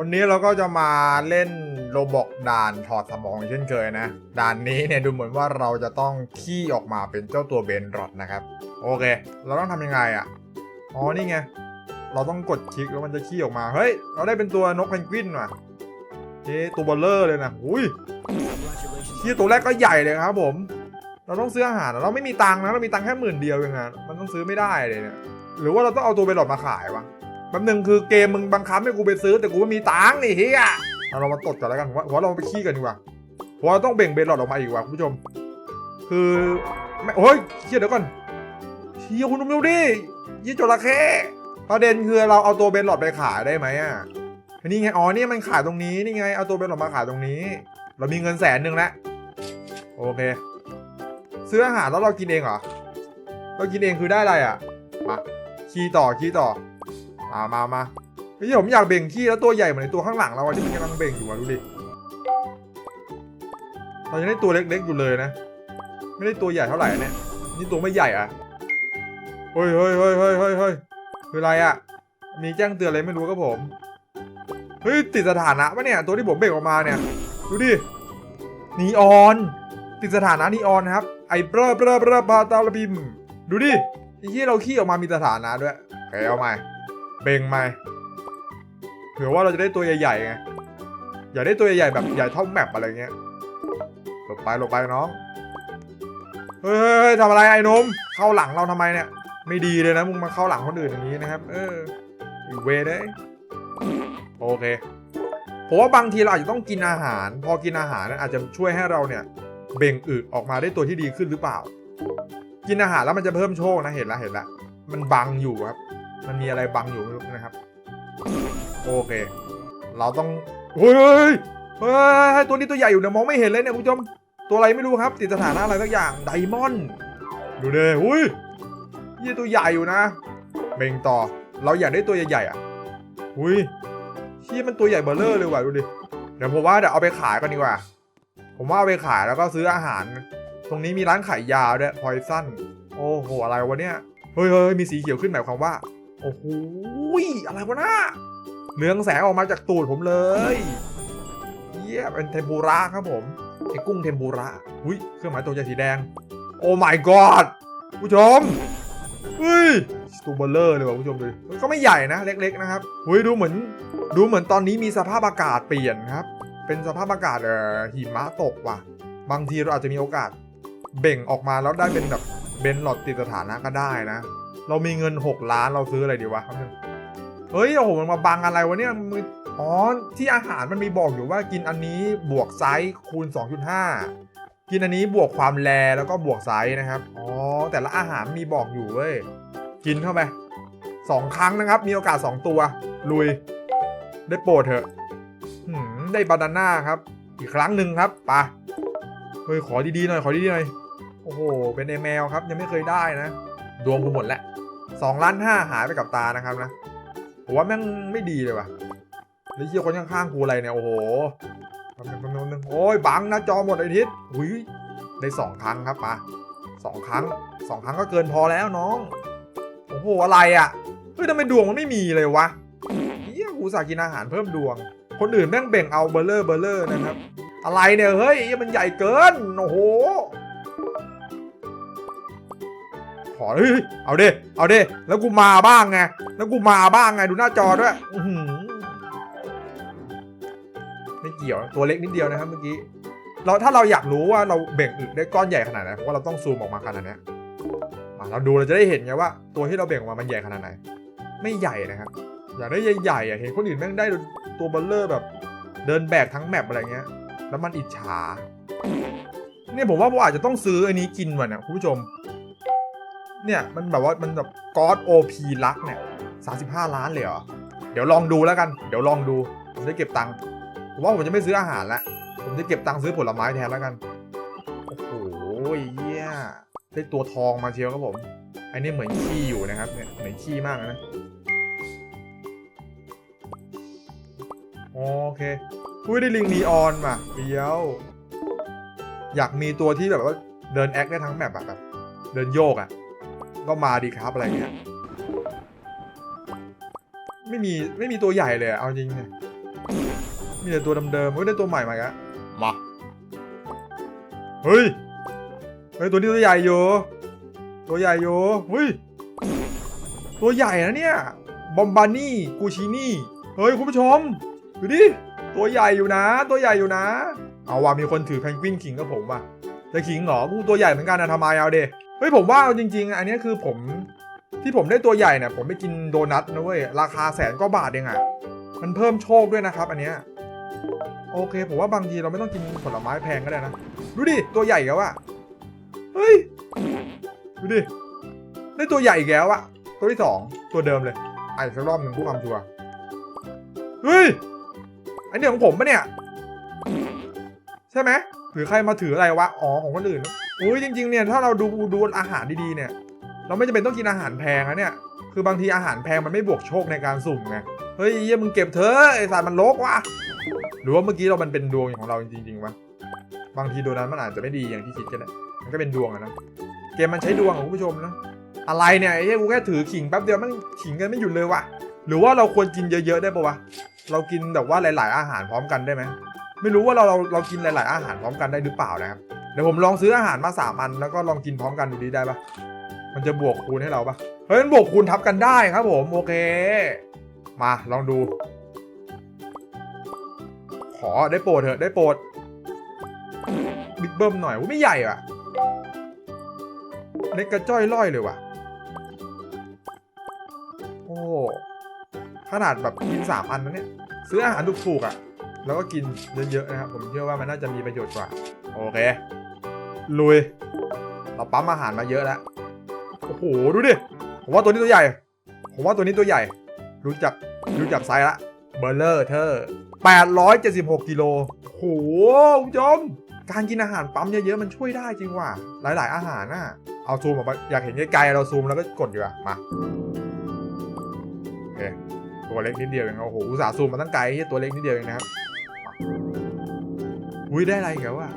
วันนี้เราก็จะมาเล่นโรบอกด่านถอดสมองเช่นเคยนะ ด่านนี้เนี่ยดูเหมือนว่าเราจะต้องขี้ออกมาเป็นเจ้าตัวเบนรอดนะครับ โอเค เราต้องทำยังไงอะ่ะ อ๋อนี่ไง เราต้องกดคลิกแล้วมันจะขี้ออกมา เฮ้ย เราได้เป็นตัวนกเพนกวินว่ะเจ๊ตัวเบลเลอร์เลยนะอุ้ยขี้ตัวแรกก็ใหญ่เลยครับผม เราต้องซื้ออาหาร เราไม่มีตังค์นะ เรามีตังค์แค่หมื่นเดียวเองนะมันต้องซื้อไม่ได้เลยเนี่ย หรือว่าเราต้องเอาตัวเบนรอดมาขายวะ แป๊บนึงคือเกมมึงบังคับให้กูไปซื้อแต่กูไม่มีตังค์นี่เฮียเอาเรามาตดกันแล้วกันผมว่าเราไปขี้กันดีกว่าเพราะว่าต้องเบ่งเบนหลอดออกมาอีกว่ะคุณผู้ชม คือไม่โอ้ยเฮียเดี๋ยวก่อนเฮียคุณดูดิยี่จระเข้ประเด็นคือเราเอาตัวเบนหลอดไปขายได้ไหมอะนี่ไงอ๋อนี่มันขายตรงนี้นี่ไงเอาตัวเบนหลอดมาขายตรงนี้ เรามีเงินแสนหนึ่งแล้วโอเค ซื้ออาหารแล้วเรากินเองเหรอเรากินเองคือได้อะไรอะมาขี้ต่อขี้ต่อ มามามาเฮ้ยผมอยากเบ่งขี้แล้วตัวใหญ่เหมือนในตัวข้างหลังเราอะที่มันกำลังเบ่งอยู่อะดูดิเรายังได้ตัวเล็กๆอยู่เลยนะ ไม่ได้ตัวใหญ่เท่าไหร่เนี่ยนี่ตัวไม่ใหญ่อะเฮ้ยเฮ้ยเฮ้ยเฮ้ยเฮ้ยเฮ้ยคืออะไรอะมีแจ้งเตือนอะไรไม่รู้ครับผมเฮ้ยติดสถานะปะเนี่ยตัวที่ผมเบ่งออกมาเนี่ยดูดินีออน ติดสถานะนีออนครับ ไอ้เบรอเบรอเบรอปาตาลบิม ดูดิไอ้ที่เราขี้ออกมามีสถานะด้วยโอเคเอาใหม่ เบ่งไหมเผื่อว่าเราจะได้ตัวใหญ่ๆไงอยากได้ตัวใหญ่ๆแบบใหญ่เท่าแมปอะไรเงี้ยหลบไปหลบไปน้องเฮ้ยทำอะไรไอ้นมเข้าหลังเราทำไมเนี่ย ไม่ดีเลยนะมึงมาเข้าหลังคนอื่นอย่างนี้นะครับ เอออีเวได้ยโอเคผมว่าบางทีเราอาจจะต้องกินอาหาร พอกินอาหารนั้นอาจจะช่วยให้เราเนี่ยเบ่งอึออกมาได้ตัวที่ดีขึ้นหรือเปล่า กินอาหารแล้วมันจะเพิ่มโชคนะเห็นละเห็นละมันบังอยู่ครับ มันมีอะไรบังอยู่ไม่รู้นะครับ โอเค เราต้องเฮ้ยเฮ้ยตัวนี้ตัวใหญ่อยู่เนี่ยมองไม่เห็นเลยเนี่ยคุณผู้ชมตัวอะไรไม่รู้ครับ ติดสถานะอะไรสักอย่างไดมอนด์ดูเด้หุ้ยยี่ตัวใหญ่อยู่นะเบ่งต่อ เราอยากได้ตัวใหญ่ๆอะหุ้ยที่มันตัวใหญ่เบอร์เลอร์เลยว่ะดูดิเดี๋ยวผมว่าเดี๋ยวเอาไปขายกันดีกว่า ผมว่าเอาไปขายแล้วก็ซื้ออาหาร ตรงนี้มีร้านขายยาด้วยพอยซันโอ้โหอะไรวะเนี่ยเฮ้ยเฮ้ยมีสีเขียวขึ้นหมายความว่า โอ้โหอะไรวะน่าเรืองแสงออกมาจากตูดผมเลยเยี่ยเป็นเทมปุระครับผมไอ้กุ้งเทมปุระอุ้ยเครื่องหมายตัวใหญ่สีแดง โอ้ my god ผู้ชมเฮ้ยสตูเบลเลอร์เลยว่ะผู้ชมดูมันก็ไม่ใหญ่นะเล็ก ๆ นะครับเฮ้ยดูเหมือน ดูเหมือนตอนนี้มีสภาพอากาศเปลี่ยนครับ เป็นสภาพอากาศเอ่อหิมะตกว่ะ บางทีเราอาจจะมีโอกาสเบ่งออกมาแล้วได้เป็นแบบเบนหลอดติดสถานะก็ได้นะ เรามีเงิน 6 ล้านเราซื้ออะไรดีวะเฮ้ยโอ้โหมันมาบังอะไรวะเนี่ยมึงอ๋อที่อาหารมันมีบอกอยู่ว่ากินอันนี้บวกไซส์คูณ 2.5 กินอันนี้บวกความแรแล้วก็บวกไซส์นะครับอ๋อแต่ละอาหารมีบอกอยู่เว้ยกินเข้าไปสองครั้งนะครับ มีโอกาส 2 ตัว ลุย ได้โปรดเถอะหืมได้บานาน่าครับ อีกครั้งหนึ่งครับไปะเฮ้ยขอดีๆหน่อยขอดีๆหน่อยโอ้โหเป็นเอเมลครับยังไม่เคยได้นะ ดวงกูหมดแล้วสองล้านห้าหายไปกับตานะครับนะผมว่าแม่งไม่ดีเลยว่ะแล้วเชี่ยคนข้างๆกูอะไรเนี่ยโอ้โหแป๊บนึงแป๊บนึงแป๊บนึงโอ้ยบังนะจอหมดไอทิศหุยได้สองครั้งครับปะสองครั้งสองครั้งก็เกินพอแล้วน้องโอ้โหอะไรอะ่ะเฮ้ยทำไมดวงมันไม่มีเลยวะเฮียกูสากินอาหารเพิ่มดวง คนอื่นแม่งเบ่งเอาเบลเลอร์เบลเลอร์นะครับ อะไรเนี่ยเฮ้ยมันใหญ่เกินโอ้โห อเฮ้ยเอาดิเอาดิแล้วกูมาบ้างไงแล้วกูมาบ้างไงดูหน้าจอด้วยไม่เกี่ยวตัวเล็กนิดเดียวนะครับเมื่อกี้เราถ้าเราอยากรู้ว่าเราเบ่งอึได้ก้อนใหญ่ขนาดไหนผมว่าเราต้องซูมออกมาขนาดนี้มาเราดูเราจะได้เห็นไงว่า ตัวที่เราเบ่งออกมามันใหญ่ขนาดไหน ไม่ใหญ่นะครับอยากได้ใหญ่ๆอะเห็นคนอื่นแม่งได้ตัวเบัลเลอร์แบบ เดินแบกทั้งแมปอะไรเงี้ย แล้วมันอิจฉาเนี่ยผมว่าผมอาจจะต้องซื้ออันนี้กินว่ะเนี่ยคุณผู้ชม เนี่ยมันแบบว่ามันแบบก๊อดโอพีลักเนี่ยสาสิบห้าล้านเลยเหรอ เดี๋ยวลองดูแล้วกัน เดี๋ยวลองดูผมจะเก็บตังค์ผมว่าผมจะไม่ซื้ออาหารละผมจะเก็บตังค์ซื้อผลไม้แทนแล้วกัน โอ้โหเยี่ยได้ตัวทองมาเชียวครับผม อันนี้เหมือนขี้อยู่นะครับเนี่ยเหมือนขี้มากนะโอเคอุ้ยได้ลิงนีออนว่ะเดียว อยากมีตัวที่แบบว่าเดินแอคได้ทั้งแมปแบบเดินโยกอะ ก็มาดีครับอะไรเงี้ยไม่มีไม่มีตัวใหญ่เลยอะเอาจริงเนี่ยมีแต่ตัวเดิมๆเฮ้ยได้ตัวใหม่มาอีกแล้วมาเฮ้ยเฮ้ยตัวนี้ตัวใหญ่อยู่ตัวใหญ่อยู่เฮ้ยตัวใหญ่นะเนี่ยบอมบานี่กูชินี่เฮ้ยคุณผู้ชมดูดิตัวใหญ่อยู่นะ ตัวใหญ่อยู่นะ เอาว่ามีคนถือแพนกวินขิงกับผมว่ะจะขิงเหรอกูตัวใหญ่เหมือนกันนะทำไมเอาเด เฮ้ยผมว่าเอาจริง ๆ อันนี้คือผมที่ผมได้ตัวใหญ่เนี่ยผมไปกินโดนัทนะเว้ยราคาแสนกว่าบาทเองอะมันเพิ่มโชคด้วยนะครับ อันเนี้ยโอเค ผมว่าบางทีเราไม่ต้องกินผลไม้แพงก็ได้นะดูดิตัวใหญ่แล้วอะเฮ้ยดูดิได้ตัวใหญ่อีกแล้วอะตัวที่สองตัวเดิมเลยไอ้สักรอบหนึ่งผู้ความชัวเฮ้ยอันนี้ของผมปะเนี่ย ใช่ไหมหรือใครมาถืออะไรวะอ๋อของคนอื่น อุ้ยจริงๆเนี่ยถ้าเราดูดูอาหารดีๆเนี่ย เราไม่จำเป็นต้องกินอาหารแพงนะเนี่ย คือบางทีอาหารแพงมันไม่บวกโชคในการสุ่มไง เฮ้ยเหี้ยมึงเก็บเถอะไอสัตว์มันลกวะหรือว่าเมื่อกี้เรามันเป็นดวงของเราจริงๆวะบางทีโดนัทมันอาจจะไม่ดีอย่างที่คิดก็ได้มันก็เป็นดวงอะนะ เกมมันใช้ดวงของคุณผู้ชมนะ อะไรเนี่ยไอ้เหี้ยกูแค่ถือขิงแป๊บเดียวมันขิงกันไม่หยุดเลยวะหรือว่าเราควรกินเยอะๆได้ปะวะ เรากินแบบว่าหลาย ๆ อาหารพร้อมกันได้ไหม ไม่รู้ว่าเราเราเรากินหลาย ๆ อาหารพร้อมกันได้หรือเปล่านะครับ ดี๋ยวผมลองซื้ออาหารมาสามอันแล้วก็ลองกินพร้อมกันดูดีได้ปะมันจะบวกคูณให้เราปะเฮ้ยมันบวกคูณทับกันได้ครับผมโอเค มาลองดู ขอได้โปรดเถอะได้โปรดบิ๊กเบิ้มหน่อยว่าไม่ใหญ่อะเล็กกระจ้อยล่อยเลยว่ะ โอ้ขนาดแบบกินสามอันนะเนี่ยซื้ออาหารถูกๆอะ่ะ แล้วก็กินเยอะๆนะครับ ผมเชื่อว่ามันน่าจะมีประโยชน์กว่า โอเค ลุย เราปั๊มอาหารมาเยอะแล้ว โอ้โห ดูดิ ผมว่าตัวนี้ตัวใหญ่ ผมว่าตัวนี้ตัวใหญ่ รู้จัก รู้จักไซส์ละ เบอร์เลอร์เธอ876กิโลโอ้โหคุณผู้ชมการกินอาหารปั๊มเยอะๆมันช่วยได้จริงว่ะ หลาย ๆ อาหารน่ะ เอาซูมออกมาอยากเห็นไกลๆเราซูมแล้วก็กดดีกว่ามาโอเคตัวเล็กนิดเดียวเอง โอ้โห อุตส่าห์ซูมมาตั้งไกลเหียตัวเล็กนิดเดียวเองนะครับ อุ้ยได้อะไรอีกันวะ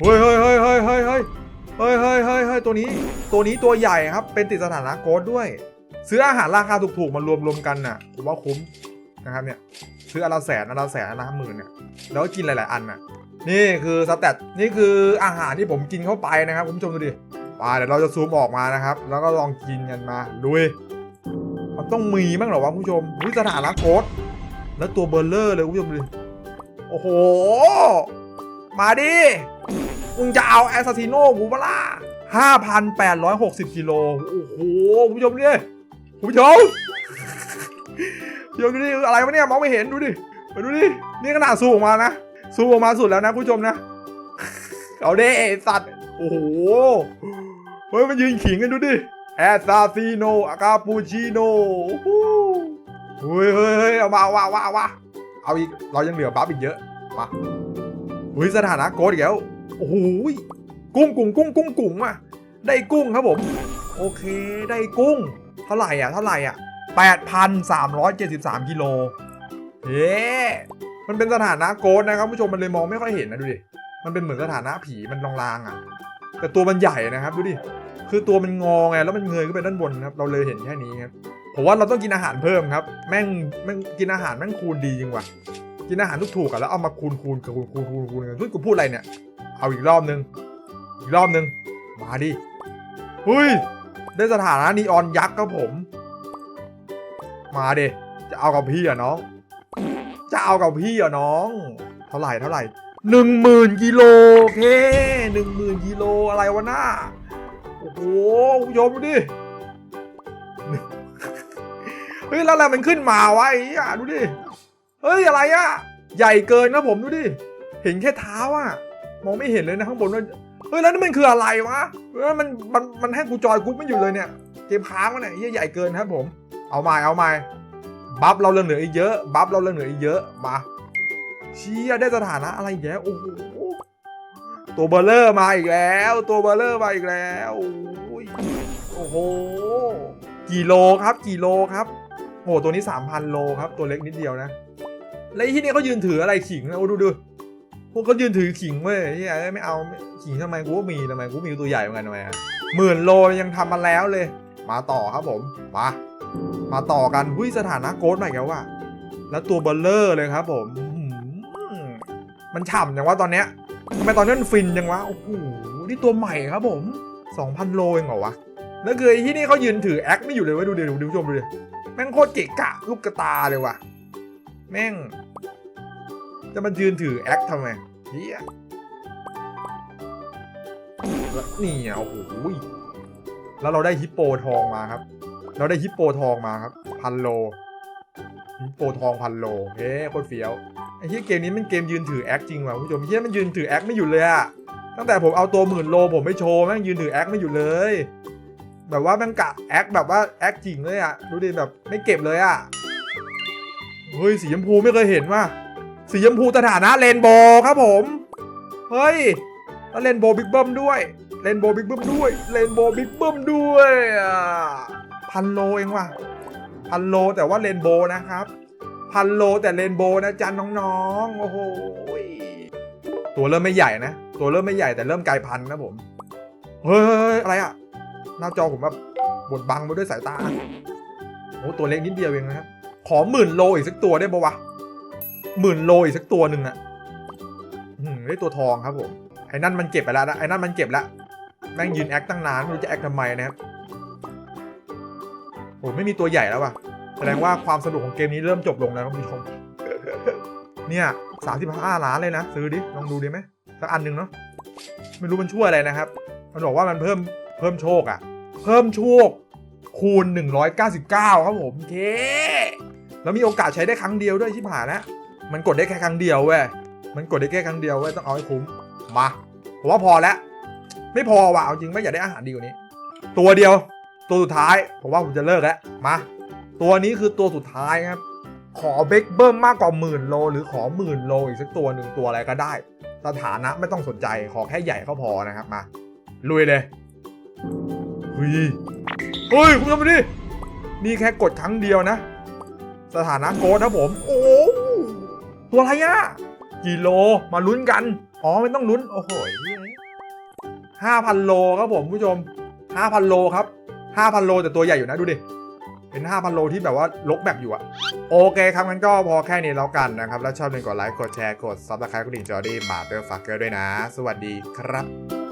เฮ้ยเฮ้ยเฮ้ยเฮ้ยเฮ้ยเฮ้ยเฮ้ยเฮ้ยเฮ้ยเฮ้ยตัวนี้ ตัวนี้ตัวใหญ่ครับ เป็นติดสถานะโกดด้วย ซื้ออาหารราคาถูกๆมารวมรวมๆกันน่ะผมว่าคุ้มนะครับเนี่ย ซื้ออันละแสนอันละแสนอันละหมื่นเนี่ย แล้วกินหลาย ๆ อันน่ะ นี่คือสแตทนี่คืออาหารที่ผมกินเข้าไปนะครับคุณผู้ชมดูดิมาเดี๋ยวเราจะซูมออกมานะครับ แล้วก็ลองกินกันมาลุยมันต้องมีบ้างเหรอวะคุณผู้ชมสถานะโค้ดแล้วตัวเบลเลอร์เลยคุณผู้ชมดูดิโอ้โห มาดิ มึงจะเอาแอสซาซิโนกูปะล่ะ5,860กิโล โอ้โห คุณผู้ชมดิคุณผู้ชมเดี๋ยวดูดิอะไรวะเนี่ยมองไม่เห็นดูดิมาดูดิ นี่ขนาดซูมออกมานะซูมออกมาสุดแล้วนะคุณผู้ชมนะ เอาเด้สัตว์ โอ้โห เฮ้ยมันยืนขิงกันดูดิ แอสซาซิโนอากาปูชิโนเฮ้ยเฮ้ยเฮ้ยเอามาเอาว่าเอาว่าเอาว่าเอาอีก เรายังเหลือบัฟอีกเยอะ มา เฮ้ยสถานะโกดอีกแล้วโอ้โหกุ้งกุ้งกุ้งกุ้งกุ้งอะได้กุ้งครับผม โอเคได้กุ้ง เท่าไหร่อะเท่าไหร่อะ8,373กิโลเฮ้มันเป็นสถานะโกดนะครับผู้ชมมันเลยมองไม่ค่อยเห็นนะดูดิมันเป็นเหมือนสถานะผีมันลางๆอะ แต่ตัวมันใหญ่นะครับดูดิคือตัวมันงอไงแล้วมันเงยขึ้นไปด้านบนครับ เราเลยเห็นแค่นี้ครับผมว่าเราต้องกินอาหารเพิ่มครับ แม่งแม่งกินอาหารแม่งคูณดีจริงว่ะ กินอาหารถูกๆอะแล้วเอามาคูณคูณคูณคูณคูณคูณกันเฮ้ยกูพูดอะไรเนี่ย เอาอีกรอบนึง อีกรอบนึง มาดิเฮ้ย ได้สถานะนีออนยักษ์ครับผม มาเดจะเอากับพี่อะน้อง จะเอากับพี่อะน้อง เท่าไหร่เท่าไหร่หนึ่งหมื่นกิโลโอเคหนึ่งหมื่นกิโลอะไรวะหน้า โอ้โหคุณผู้ชมดูดิเฮ้ยแล้วอะไรมันขึ้นมาวะไอ้ดูดิ เฮ้ยอะไรอะใหญ่เกินนะผมดูดิ เห็นแค่เท้าอะมองไม่เห็นเลยนะข้างบนว่าเฮ้ยแล้วนี่มันคืออะไรวะเฮ้ยมันมันมันให้กูจอยกูไม่อยู่เลยเนี่ยเกมค้างวะเนี่ยเยใหญ่เกินครับผม เอาใหม่เอาใหม่บัฟเราเหลืออีกเยอะบัฟเราเหลืออีกเยอะมาเชียได้สถานะอะไรอีกแล้วโอ้โหตัวเบลเลอร์มาอีกแล้ว ตัวเบลเลอร์มาอีกแล้วโอ้โอ้โหกี่โลครับกี่โลครับ โอ้โหตัวนี้ 3,000 โลครับ ตัวเล็กนิดเดียวนะ แล้วที่นี่เขายืนถืออะไรขิงนะโอ้ดูดูพวกเขายืนถือขิงเว้ยเฮียไม่เอาขิงทำไมกูก็มีทำไมกูมีตัวใหญ่เหมือนกันทำไมอะหมื่นโลยังทำมาแล้วเลย มาต่อครับผม มา มาต่อกันหุ้ยสถานะโกดใหม่แล้วว่ะแล้วตัวเบลเลอร์เลยครับผมมันฉ่ำอย่างว่าตอนเนี้ยทำไมตอนนี้มันฟินจังวะโอ้โหนี่ตัวใหม่ครับผม 2,000 โลเองเหรอวะแล้วคือที่นี่เขายืนถือแอคไม่อยู่เลยเว้ยดูเดี๋ยวดูผู้ชมดูดิ แม่งโคตรเกะกะลูกกระตาเลยว่ะ แม่ง จะมันยืนถือแอคทำไมเฮียแล้วนี่อะโอ้โหแล้วเราได้ฮิปโปทองมาครับ เราได้ฮิปโปทองมาครับ พันโลฮิปโปทองพันโลเฮ้โคตรเฟี้ยวไอ้เฮียเกมนี้มันเกมยืนถือแอคจริงว่ะคุณผู้ชมเฮียมันยืนถือแอคไม่หยุดเลยอะตั้งแต่ผมเอาตัวหมื่นโลผมไม่โชว์แม่งยืนถือแอคไม่หยุดเลย แบบว่าแม่งกะแอคแบบว่าแอคจริงเลยอะดูดิแบบไม่เก็บเลยอะเฮ้ยสีชมพูไม่เคยเห็นว่ะสีชมพูสถานะเรนโบว์ครับผม เฮ้ยแล้วเรนโบว์บิ๊กเบิ้มด้วยเรนโบว์บิ๊กเบิ้มด้วยเรนโบว์บิ๊กเบิ้มด้วยพันโลเองว่ะพันโลแต่ว่าเรนโบว์นะครับ พันโลแต่เรนโบว์นะจ๊ะน้องๆโอ้โหตัวเริ่มไม่ใหญ่นะ ตัวเริ่มไม่ใหญ่แต่เริ่มกลายพันธุ์นะผม เฮ้ยอะไรอะ หน้าจอผมแบบบดบังไปด้วยสายตาโอ้ตัวเล็กนิดเดียวเองนะครับขอหมื่นโลอีกสักตัวได้ปะวะหมื่นโลอีกสักตัวหนึ่งอะได้ตัวทองครับผมไอ้นั่นมันเก็บไปแล้วนะไอ้นั่นมันเก็บแล้วแม่งยืนแอคตั้งนานไม่รู้จะแอคทำไมนะครับโอ้ไม่มีตัวใหญ่แล้วว่ะแสดงว่าความสนุกของเกมนี้เริ่มจบลงแล้วครับคุณผู้ชมเนี่ยสามสิบห้าล้านเลยนะ ซื้อดิ ลองดูดิไหมสักอันหนึ่งเนาะไม่รู้มันช่วยอะไรนะครับ มันบอกว่ามันเพิ่ม เพิ่มโชคอะเพิ่มโชคคูณ 199 ครับผมเคแล้วมีโอกาสใช้ได้ครั้งเดียวด้วยชิบหายนะมันกดได้แค่ครั้งเดียวเว้ยมันกดได้แค่ครั้งเดียวเว้ยต้องเอาให้คุ้มมาผมว่าพอแล้วไม่พอว่ะเอาจริงไม่อยากได้อาหารดีกว่านี้ ตัวเดียวตัวสุดท้ายผมว่าผมจะเลิกแล้วมาตัวนี้คือตัวสุดท้ายครับ ขอเบคเบิ้มมากกว่าหมื่นโล หรือขอหมื่นโลอีกสักตัวหนึ่งตัวอะไรก็ได้ สถานะไม่ต้องสนใจขอแค่ใหญ่ก็พอนะครับมาลุยเลย เฮ้ยเฮ้ยคุณทำไปดินี่แค่กดครั้งเดียวนะ สถานะโกดนะผม โอ้ตัวอะไรอะกี่โลมาลุ้นกัน อ๋อไม่ต้องลุ้น โอ้โหห้าพันโลครับผมผู้ชมห้าพันโลครับห้าพันโลแต่ตัวใหญ่อยู่นะดูดิเป็น5,000โลที่แบบว่าลกแบบอยู่อะโอเคครับงั้นก็พอแค่นี้แล้วกันนะครับ แล้วชอบเป็นกดไลค์กดแชร์กดซับสไครต์กดดิ่งจอดี้มาเตอร์ฟักเกอร์ด้วยนะ สวัสดีครับ